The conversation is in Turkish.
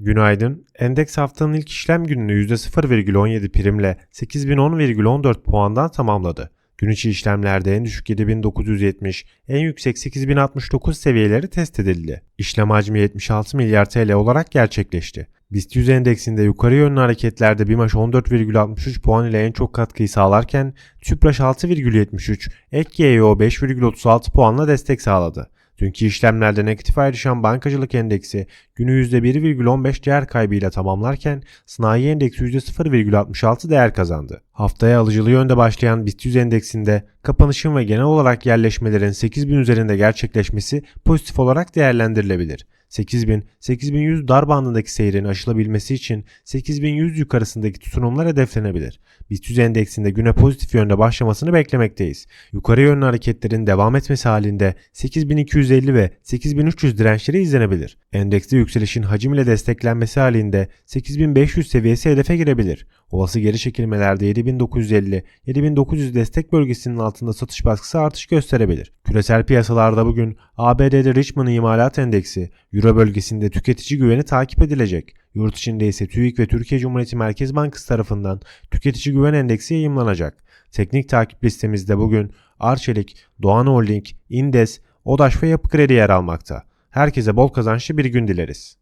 Günaydın. Endeks haftanın ilk işlem gününü %0,17 primle 8010,14 puandan tamamladı. Gün içi işlemlerde en düşük 7970, en yüksek 8069 seviyeleri test edildi. İşlem hacmi 76 milyar TL olarak gerçekleşti. BIST 100 endeksinde yukarı yönlü hareketlerde BİMAŞ 14,63 puan ile en çok katkıyı sağlarken TÜPRAŞ 6,73, EKYO 5,36 puanla destek sağladı. Dünkü işlemlerde negatif ayrışan bankacılık endeksi günü %1,15 değer kaybıyla tamamlarken sanayi endeksi %0,66 değer kazandı. Haftaya alıcılı yönde başlayan BIST 100 endeksinde kapanışın ve genel olarak yerleşmelerin 8000 üzerinde gerçekleşmesi pozitif olarak değerlendirilebilir. 8000-8100 dar bandındaki seyrin aşılabilmesi için 8100 yukarısındaki tutunumlar hedeflenebilir. BIST 100 endeksinde güne pozitif yönde başlamasını beklemekteyiz. Yukarı yönlü hareketlerin devam etmesi halinde 8250 ve 8300 dirençleri izlenebilir. Endekste yükselişin hacim ile desteklenmesi halinde 8500 seviyesi hedefe girebilir. Olası geri çekilmelerde 7950-7900 destek bölgesinin altında satış baskısı artış gösterebilir. Küresel piyasalarda bugün ABD'de Richmond İmalat Endeksi, Euro bölgesinde tüketici güveni takip edilecek. Yurt içinde ise TÜİK ve Türkiye Cumhuriyeti Merkez Bankası tarafından tüketici güven endeksi yayımlanacak. Teknik takip listemizde bugün Arçelik, Doğan Holding, İndes, Odaş ve Yapı Kredi yer almakta. Herkese bol kazançlı bir gün dileriz.